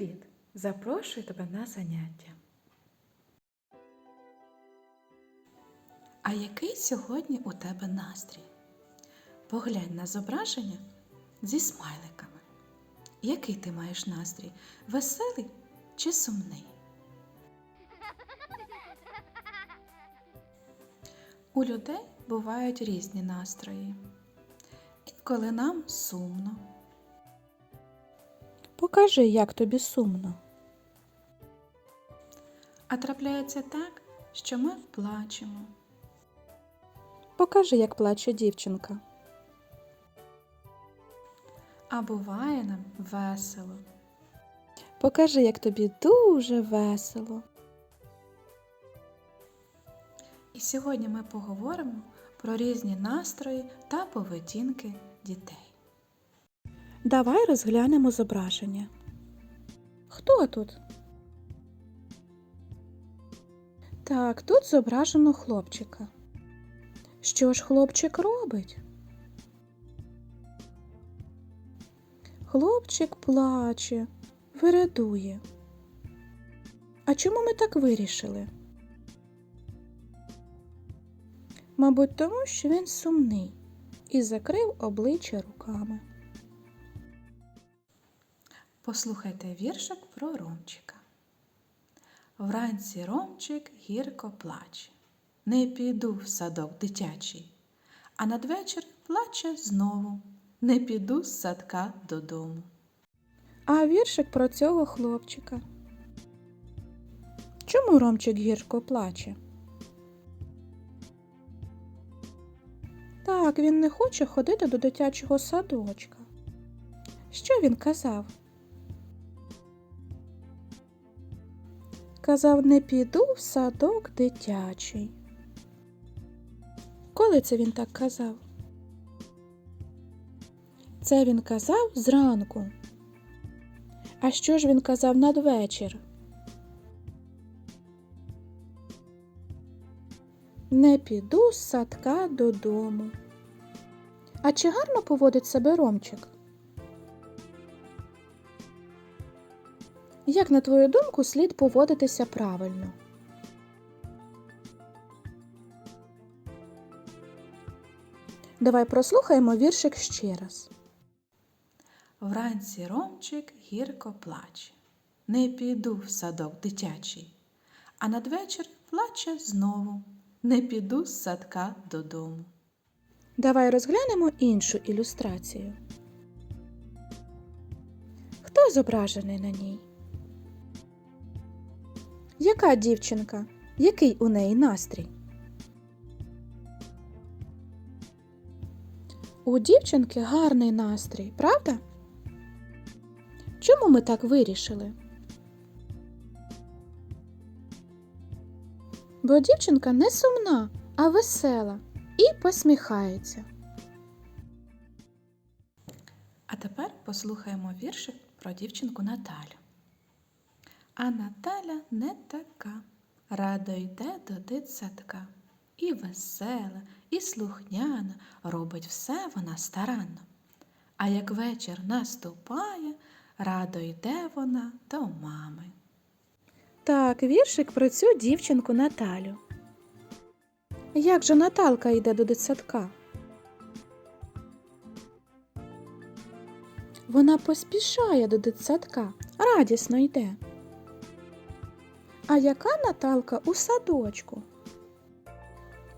Привіт! Запрошую тебе на заняття. А який сьогодні у тебе настрій? Поглянь на зображення зі смайликами. Який ти маєш настрій? Веселий чи сумний? У людей бувають різні настрої. Інколи нам сумно. Покажи, як тобі сумно. А трапляється так, що ми плачемо. Покажи, як плаче дівчинка. А буває нам весело. Покажи, як тобі дуже весело. І сьогодні ми поговоримо про різні настрої та поведінки дітей. Давай розглянемо зображення. Хто тут? Так, тут зображено хлопчика. Що ж хлопчик робить? Хлопчик плаче, вирадує. А чому ми так вирішили? Мабуть, тому що він сумний і закрив обличчя руками. Послухайте віршик про Ромчика. Вранці Ромчик гірко плаче. Не піду в садок дитячий, а надвечір плаче знову. Не піду з садка додому. А віршик про цього хлопчика. Чому Ромчик гірко плаче? Так, він не хоче ходити до дитячого садочка. Що він казав? Казав, не піду в садок дитячий. Коли це він так казав? Це він казав зранку. А що ж він казав надвечір? Не піду з садка додому. А чи гарно поводить себе Ромчик? Як, на твою думку, слід поводитися правильно? Давай прослухаємо віршик ще раз. Вранці Ромчик гірко плаче. Не піду в садок дитячий, а надвечір плаче знову. Не піду з садка додому. Давай розглянемо іншу ілюстрацію. Хто зображений на ній? Яка дівчинка? Який у неї настрій? У дівчинки гарний настрій, правда? Чому ми так вирішили? Бо дівчинка не сумна, а весела і посміхається. А тепер послухаємо віршик про дівчинку Наталю. А Наталя не така, радо йде до дитсадка. І весела, і слухняна, робить все вона старанно. А як вечір наступає, радо йде вона до мами. Так, віршик про цю дівчинку Наталю. Як же Наталка йде до дитсадка? Вона поспішає до дитсадка, радісно йде. А яка Наталка у садочку?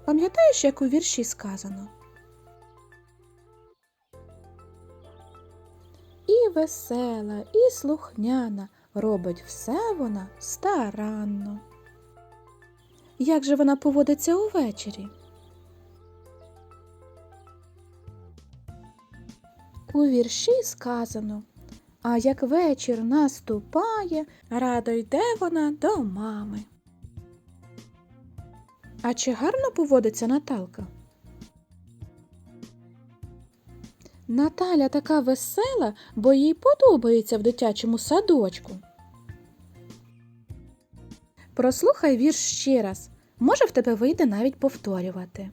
Пам'ятаєш, як у вірші сказано? І весела, і слухняна, робить все вона старанно. Як же вона поводиться увечері? У вірші сказано, а як вечір наступає, радо йде вона до мами. А чи гарно поводиться Наталка? Наталя така весела, бо їй подобається в дитячому садочку. Прослухай вірш ще раз. Може, в тебе вийде навіть повторювати.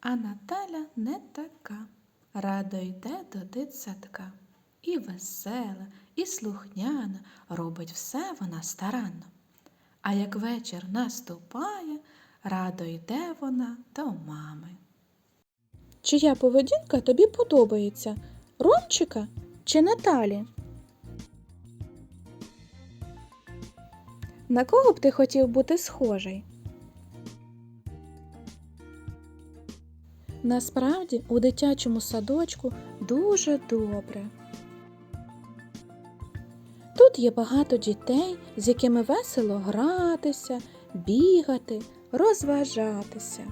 А Наталя не така, радо йде до дитсадка. І весела, і слухняна, робить все вона старанно. А як вечір наступає, радо йде вона до мами. Чия поведінка тобі подобається? Ромчика чи Наталі? На кого б ти хотів бути схожий? Насправді у дитячому садочку дуже добре. Тут є багато дітей, з якими весело гратися, бігати, розважатися.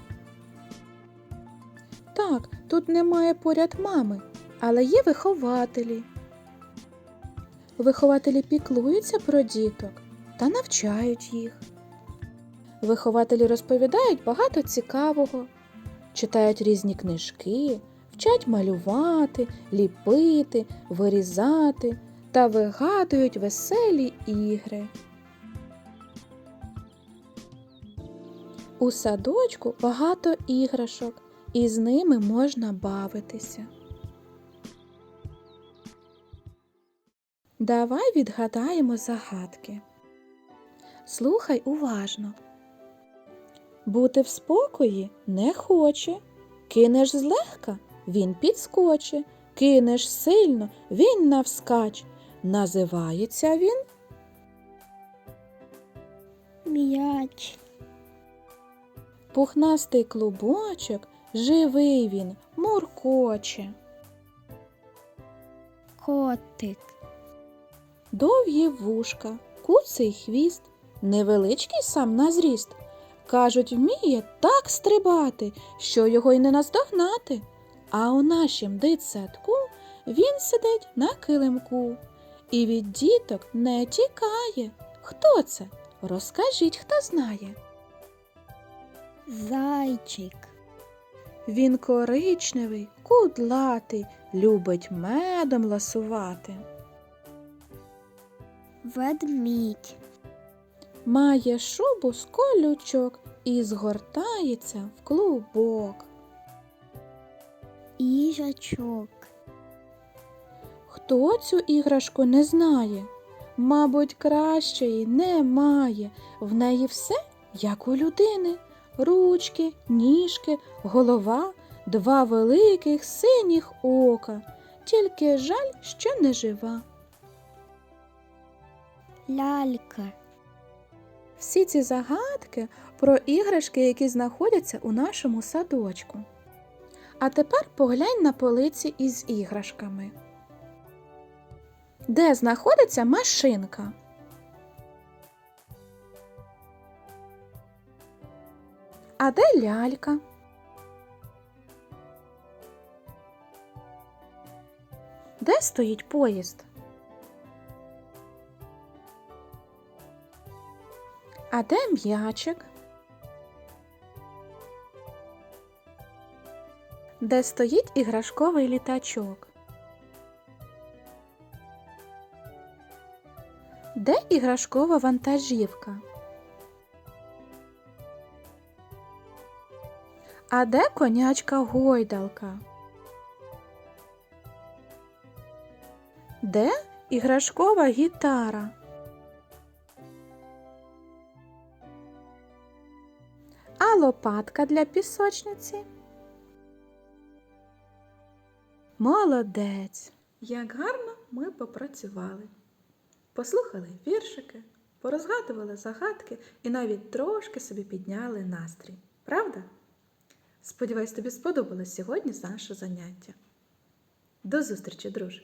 Так, тут немає поряд мами, але є вихователі. Вихователі піклуються про діток та навчають їх. Вихователі розповідають багато цікавого, читають різні книжки, вчать малювати, ліпити, вирізати та вигадують веселі ігри. У садочку багато іграшок, і з ними можна бавитися. Давай відгадаємо загадки. Слухай уважно. Бути в спокої не хоче. Кинеш злегка, він підскоче. Кинеш сильно, він навскач. Називається він М'яч, пухнастий клубочок, живий він, муркоче. котик, Довгі вушка, куций хвіст, невеличкий сам на зріст. Кажуть, вміє так стрибати, що його й не наздогнати. А у нашім дитсадку він сидить на килимку і від діток не тікає. Хто це? Розкажіть, хто знає. зайчик, Він коричневий, кудлатий, любить медом ласувати. ведмідь, Має шубу з колючок і згортається в клубок. їжачок, Хто цю іграшку не знає? Мабуть, кращої немає. В неї все, як у людини. Ручки, ніжки, голова, два великих синіх ока. Тільки жаль, що не жива. лялька, Всі ці загадки про іграшки, які знаходяться у нашому садочку. А тепер поглянь на полиці із іграшками. Де знаходиться машинка? А де лялька? Де стоїть поїзд? А де м'ячик? Де стоїть іграшковий літачок? Де іграшкова вантажівка? А де конячка гойдалка? Де іграшкова гітара? А лопатка для пісочниці? Молодець! Як гарно ми попрацювали. Послухали віршики, порозгадували загадки і навіть трошки собі підняли настрій. Правда? Сподіваюсь, тобі сподобалось сьогодні наше заняття. До зустрічі, друже!